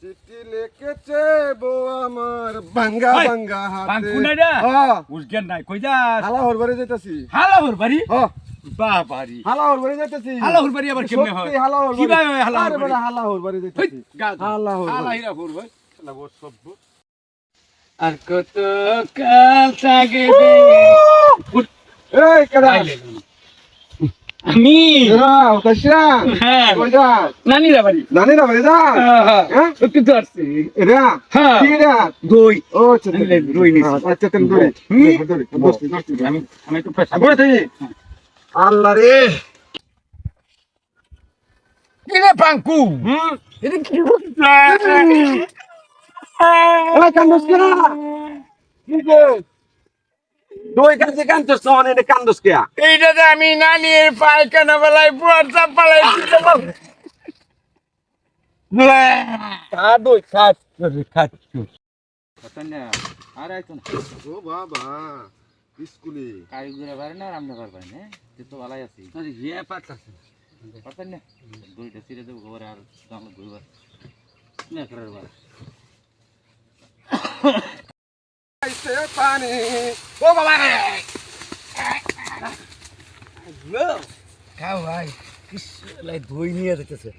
চিঠি লিখেছে বউ আমার। বাঙ্গা ওই, হাতে। বাঙ্কুনাইরা? হ্যাঁ উসগেন নাই কই যাস? হালা হর বাড়ি যাইতাছি। হালা হর বাড়ি হ্যাঁ বাহ হালা হর বাড়ি যাইতাছি। হালা হর বাড়ি আবার কেমনে হয়? হালা হর কি ভাই হালা হর বাড়ি হালা হর বাড়ি যাইতাছি। হালা হর হালা হিরা হর ভাই শালা ও সভ্য। আর কত কাল থাকে এই কেডা? আমি? হ্যাঁ কই যা নানিরা বাড়ি। নানি না বাড়ি যা? হ্যাঁ আসছি। হ্যাঁ। দই। ও আচ্ছা দই আচ্ছা দই। আমি? একটু আল্লাহ রে। কি রে পাঙ্কু? হুম? এটা কি দই কাছে কান্দস না এনে কান্দস কে এইটা যে আমি নানির পায়খানা বেলায় বুয়ার চাপ পালাই খা দই খাচ্ছ খাচ্ছ আর আইতো না ও বাবা স্কুলে। কারিগরে পারে না রামনা পার পারে না তুই তো ভালাই আছিস আরে ইয়ে না দইটা দেবো ঘর আর গামলা ধুইবার না করার বার। আইছে পানি ও বাবা রে খাও ভাই লাই দই নিয়ে যেতেছে।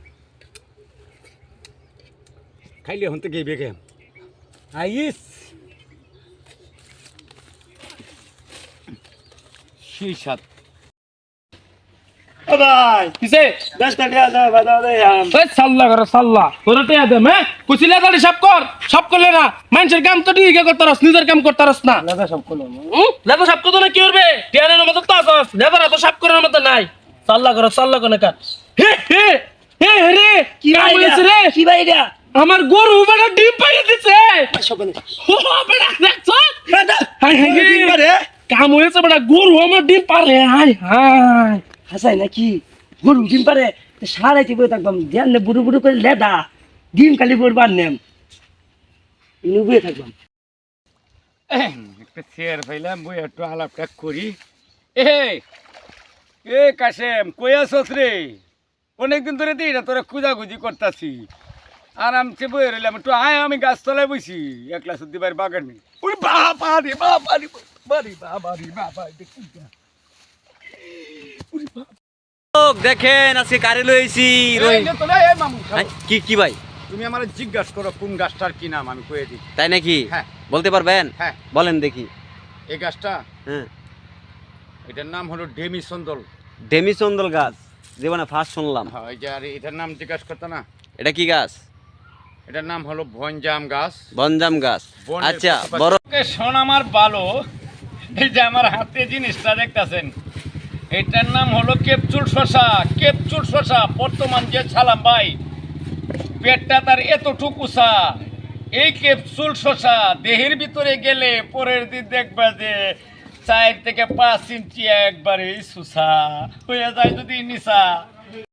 খাইলে হন থেকে বেগে। আইস সেই সাত। ভাই কিসে? দশটা টাকা দাও বাদাও দে এই সাল্লা করে সাল্লা। তোরা টেয়া দে মে কুচিলা গাড়ি সব কর সব করলে না মানুষের কাম তো ঠিক করতারস নিজের কাম করতারস না। দাদা সব করলাম লেদা সাপ করতো না কি করবে? টিয়ানের মতো তো আসস লেদারা তো সাপ করার মতো নাই। সাল্লা করো সাল্লা করে কার হে হে হে হে রে কি হয়েছে রে? কি ভাই এটা আমার গরু বেটা ডিম পাইয়ে দিছে। ও বেটা দেখছ? হাই হাই রে কাম হয়েছে বেটা গরু আমার ডিম পারে হাই হাই। হাসাই নাকি? গরু ডিম পারে সারাইতে বই থাকবাম ধ্যান নে, বুড়ো বুড়ো করে লেদা। ডিম খালি পড়বার নেম। ইনু বুয়ে থাকবাম একটা চেয়ার পাইলাম বই একটু আলাপটা করি। এ এ কাশেম, কই আসছ রে? অনেকদিন ধরে দিই না, তোরা খুঁজাখুঁজি করতাছি। আরামসে বই রইলাম, একটু আয়, আমি গাছতলায় বসি একলা সত্যি বাড়ি বাগানে। ওই বাবা রে বাবা রে, বাবা বাবা দেখেন আজকে কারে লইছি কি কি ভাই? তুমি আমার জিজ্ঞাসা করো কোন গাছটার কি নাম আমি কয়ে দিই। তাই নাকি? হ্যাঁ। বলতে পারবেন? হ্যাঁ। বলেন দেখি। এই গাছটা হ্যাঁ। এটার নাম হলো ডেমি সন্দল ডেমিচন্দল গাছ। জীবনে ফার্স্ট শুনলাম। হ্যাঁ এই যে আর এটার নাম জিজ্ঞাসা করতো না। এটা কি গাছ? এটার নাম হলো ভঞ্জাম গাছ। বনজাম গাছ। আচ্ছা বড় শোন আমার ভালো এই যে আমার হাতে জিনিসটা দেখতেছেন। এটার নাম হলো কেপচুল শশা। কেপচুল শশা বর্তমান যে ছালাম ভাই, পেটটা তার এতটুকুসা এই কেপচুল শশা দেহের ভিতরে গেলে পরের দিন দেখবে যে চার থেকে পাঁচ ইঞ্চি একবারে সুসা। হয়ে যায় যদি নিশা